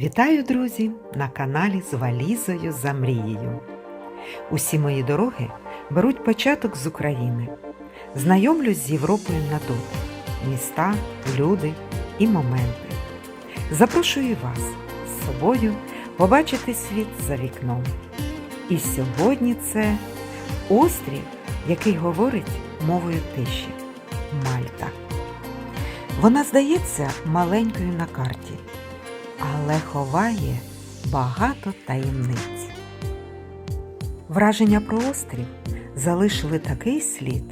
Вітаю, друзі, на каналі з валізою за мрією. Усі мої дороги беруть початок з України. Знайомлюсь з Європою на дотик. Міста, люди і моменти. Запрошую вас з собою побачити світ за вікном. І сьогодні це острів, який говорить мовою тиші Мальта. Вона здається маленькою на карті але ховає багато таємниць. Враження про острів залишили такий слід,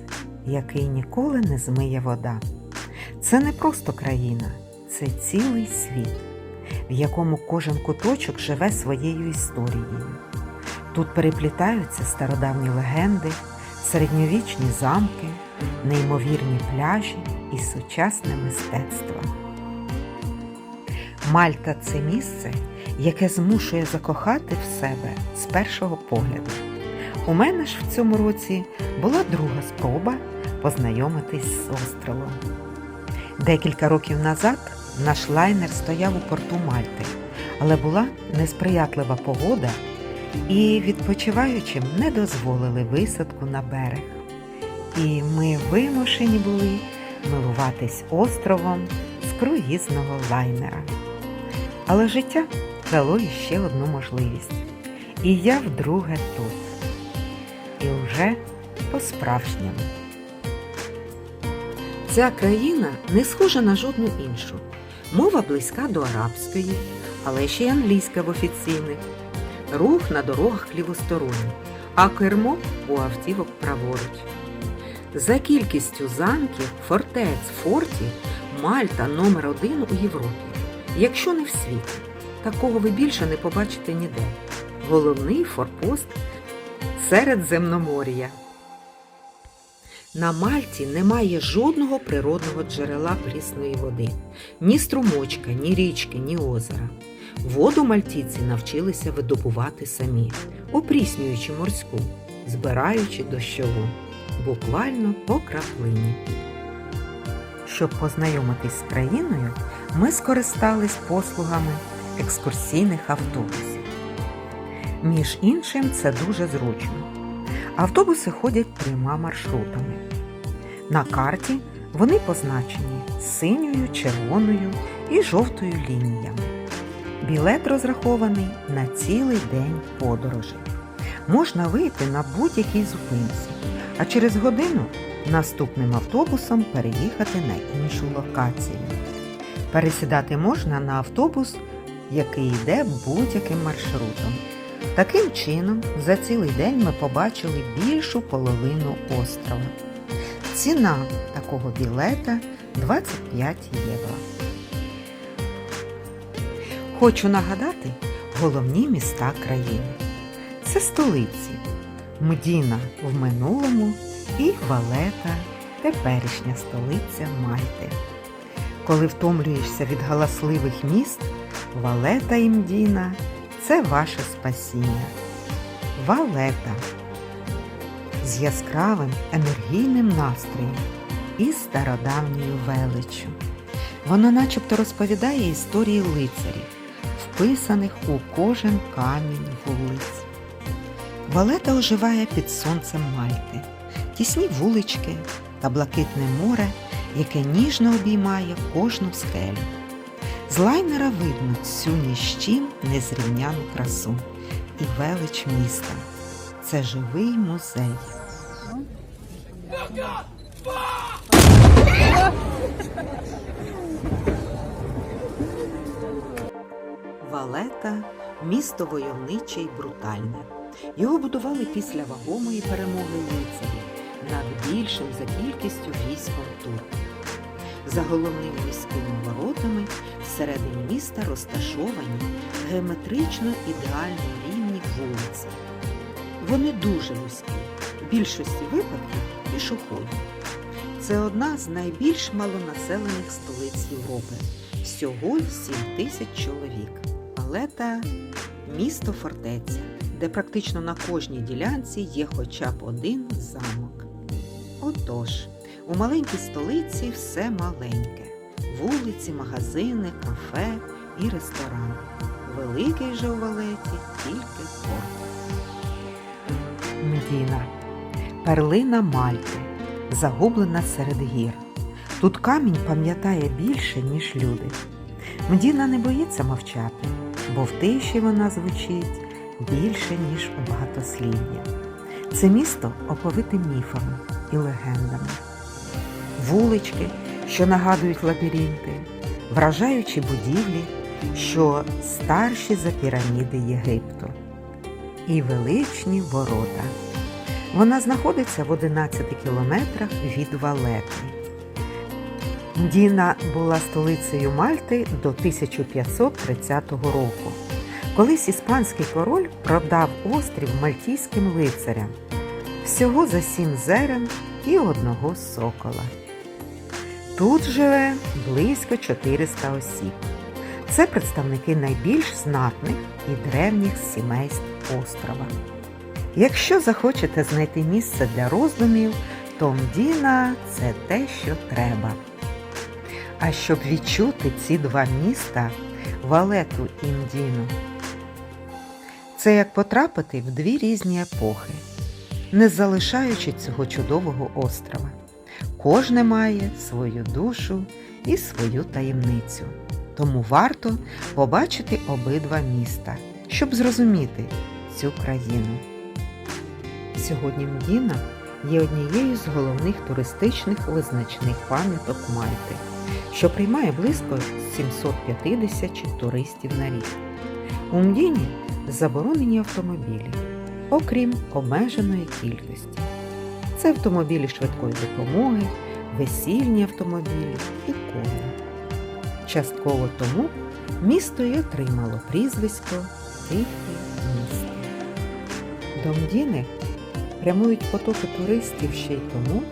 який ніколи не змиє вода. Це не просто країна, це цілий світ, в якому кожен куточок живе своєю історією. Тут переплітаються стародавні легенди, середньовічні замки, неймовірні пляжі і сучасне мистецтво. Мальта це місце, яке змушує закохати в себе з першого погляду. У мене ж в цьому році була друга спроба познайомитись з островом. Декілька років назад наш лайнер стояв у порту Мальти, але була несприятлива погода, і відпочиваючим не дозволили висадку на берег. І ми вимушені були милуватись островом з круїзного лайнера. Але життя дало іще одну можливість. І я вдруге тут. І вже по-справжньому. Ця країна не схожа на жодну іншу. Мова близька до арабської, але ще й англійська в офіційних. Рух на дорогах лівосторонній, а кермо у автівок праворуч. За кількістю замків, фортець, фортів Мальта номер один у Європі якщо не в світі. Такого ви більше не побачите ніде. Головний форпост Середземномор'я. На Мальті немає жодного природного джерела прісної води, ні струмочка, ні річки, ні озера. Воду мальтійці навчилися видобувати самі, опріснюючи морську, збираючи дощову, буквально по краплині. Щоб познайомитись з країною, ми скористались послугами екскурсійних автобусів. Між іншим, це дуже зручно. Автобуси ходять трьома маршрутами. На карті вони позначені синьою, червоною і жовтою лініями. Білет розрахований на цілий день подорожі. Можна вийти на будь-якій зупинці, а через годину наступним автобусом переїхати на іншу локацію. Пересідати можна на автобус, який йде будь-яким маршрутом. Таким чином, за цілий день ми побачили більшу половину острова. Ціна такого білета 25 євро. Хочу нагадати головні міста країни. Це столиці Мдіна в минулому і Валета, теперішня столиця Мальти. Коли втомлюєшся від галасливих міст, Валета і Мдіна це ваше спасіння. Валета з яскравим енергійним настроєм і стародавньою величчю. Вона начебто розповідає історії лицарів, вписаних у кожен камінь вулиць. Валета оживає під сонцем Мальти, тісні вулички та блакитне море яке ніжно обіймає кожну скелю. З лайнера видно цю ні з чим незрівняну красу і велич міста. Це живий музей. Валета місто войовниче й брутальне. Його будували після вагомої перемоги лицарів над більшим за кількістю військом турків. За головними міськими воротами всередині міста розташовані геометрично ідеально рівні вулиці. Вони дуже вузькі, в більшості випадків пішоходні. Це одна з найбільш малонаселених столиць Європи. Всього 7 тисяч чоловік. Але та місто фортеця, де практично на кожній ділянці є хоча б один замок. Отож, у маленькій столиці все маленьке: вулиці, магазини, кафе і ресторан. Великий же у Валеті тільки порт. Мдіна. Перлина Мальти, загублена серед гір. Тут камінь пам'ятає більше, ніж люди. Мдіна не боїться мовчати, бо в тиші вона звучить більше, ніж у багатослів'я. Це місто оповите міфами і легендами. Вулички, що нагадують лабіринти, вражаючі будівлі, що старші за піраміди Єгипту, і величні ворота. Вона знаходиться в 11 кілометрах від Валети. Діна була столицею Мальти до 1530 року. Колись іспанський король продав острів мальтійським лицарям всього за сім зерен і одного сокола. Тут живе близько 400 осіб. Це представники найбільш знатних і древніх сімейств острова. Якщо захочете знайти місце для роздумів, то Мдіна це те, що треба. А щоб відчути ці два міста Валету і Мдіну, це як потрапити в дві різні епохи, не залишаючи цього чудового острова. Кожне має свою душу і свою таємницю. Тому варто побачити обидва міста, щоб зрозуміти цю країну. Сьогодні Мдіна є однією з головних туристичних визначних пам'яток Мальти, що приймає близько 750 туристів на рік. У Мдіні заборонені автомобілі, окрім обмеженої кількості. Це автомобілі швидкої допомоги, весільні автомобілі і коні. Частково тому місто й отримало прізвисько Тихе місто. До Мдіни прямують потоки туристів ще й тому,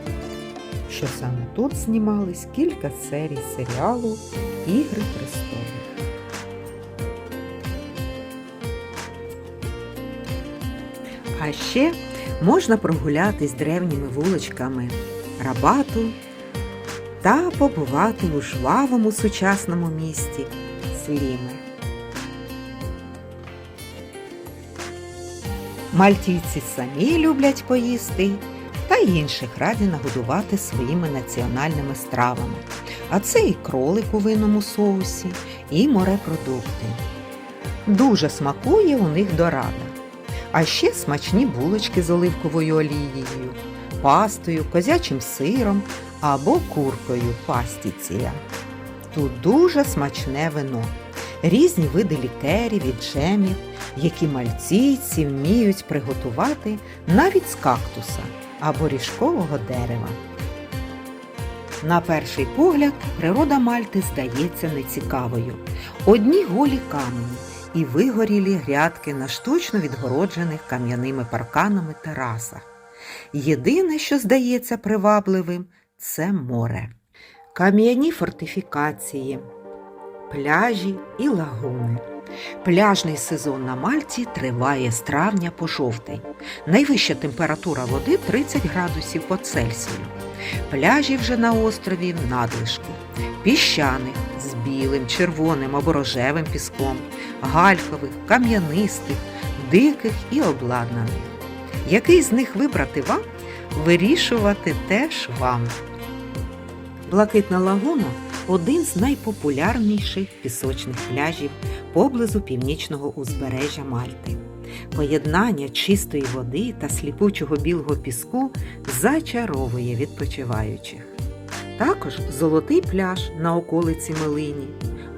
що саме тут знімались кілька серій серіалу Ігри престолів. А ще можна прогулятись древніми вуличками Рабату та побувати у жвавому сучасному місті Сліми. Мальтійці самі люблять поїсти та інших раді нагодувати своїми національними стравами. А це і кролик у винному соусі, і морепродукти. Дуже смакує у них дорада. А ще смачні булочки з оливковою олією, пастою, козячим сиром або куркою пастіція. Тут дуже смачне вино, різні види лікерів і джемів, які мальційці вміють приготувати навіть з кактуса або ріжкового дерева. На перший погляд природа Мальти здається нецікавою. Одні голі камені і вигорілі грядки на штучно відгороджених кам'яними парканами терасах. Єдине, що здається привабливим, це море. Кам'яні фортифікації, пляжі і лагуни. Пляжний сезон на Мальті триває з травня по жовтень. Найвища температура води 30 градусів по Цельсію. Пляжі вже на острові надлишку. Піщаних з білим, червоним або рожевим піском, галькових, кам'янистих, диких і обладнаних. Який з них вибрати вам, вирішувати теж вам. Блакитна лагуна один з найпопулярніших пісочних пляжів поблизу північного узбережжя Мальти. Поєднання чистої води та сліпучого білого піску зачаровує відпочиваючих. Також золотий пляж на околиці Мелині.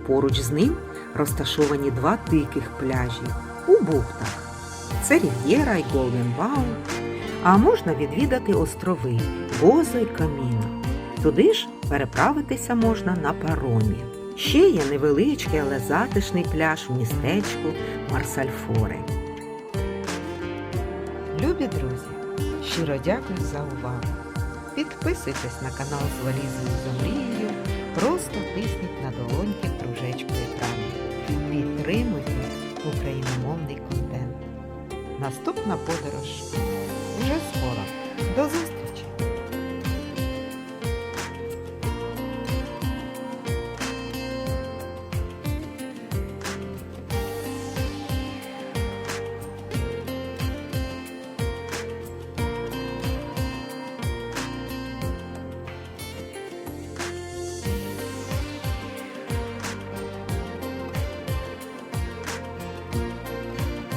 Поруч з ним розташовані два диких пляжі у бухтах. Це Рів'єра і Голденбаум. А можна відвідати острови Гозо і Каміно. Туди ж переправитися можна на паромі. Ще є невеличкий, але затишний пляж в містечку Марсальфоре. Любі друзі, щиро дякую за увагу. Підписуйтесь на канал з валізою за мрією, просто тисніть на долоньки кружечку екрану. Підтримуйте україномовний контент. Наступна подорож вже скоро. До зустрічі!